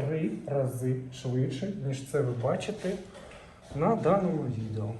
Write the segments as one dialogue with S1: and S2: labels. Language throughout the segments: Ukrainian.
S1: три рази швидше, ніж це ви бачите на даному відео.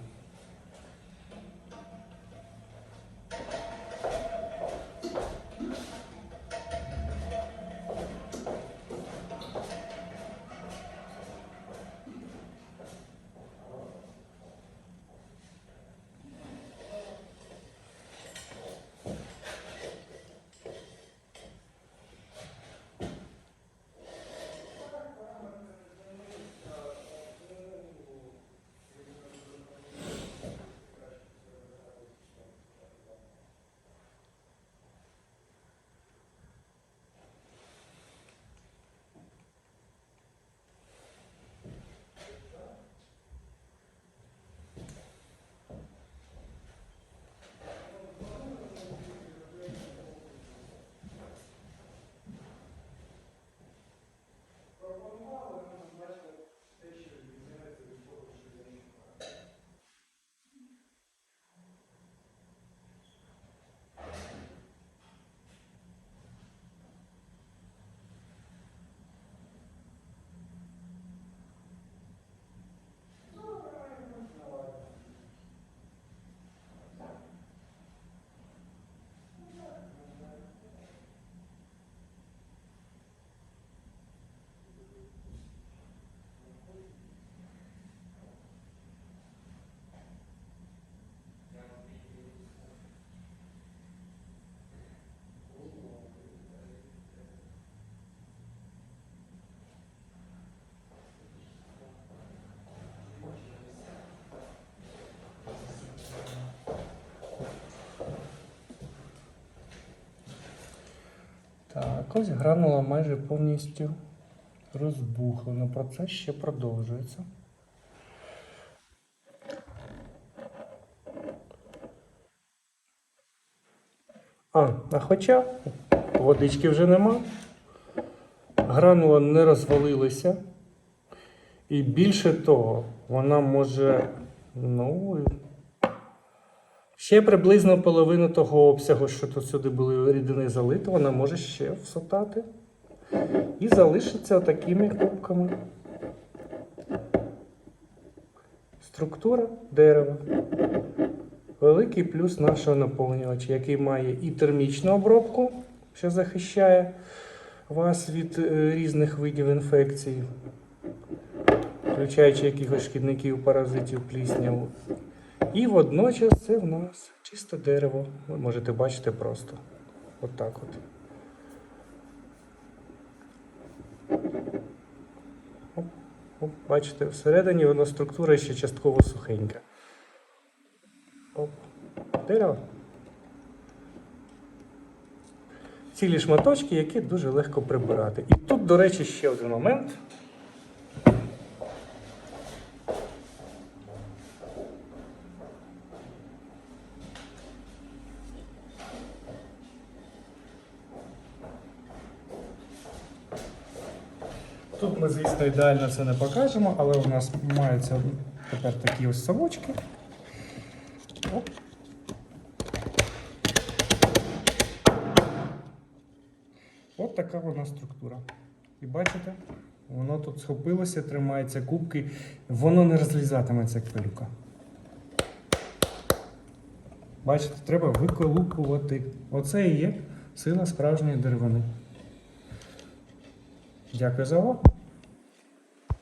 S1: Так, гранула майже повністю розбухла, але процес ще продовжується. А, а хоча водички вже нема, гранула не розвалилася. І більше того, вона може, ну, ще приблизно половину того обсягу, що тут сюди були рідини залито, вона може ще всотати. І залишиться такими кубками. Структура дерева. Великий плюс нашого наповнювача, який має і термічну обробку, що захищає вас від е, різних видів інфекцій, включаючи якихось шкідників, паразитів, плісняву. І водночас це в нас чисте дерево. Ви можете бачити просто. Отак от. Оп, оп, бачите, всередині воно структура ще частково сухенька. Оп. Дерево. Цілі шматочки, які дуже легко прибирати. І тут, до речі, ще один момент. Тут ми, звісно, ідеально це не покажемо, але у нас маються тепер такі ось совочки. Оп. От така вона структура. І бачите, воно тут схопилося, тримається кубки, воно не розлізатиметься як пилюка. Бачите, треба виколупувати. Оце і є сила справжньої деревини. Дякую за увагу.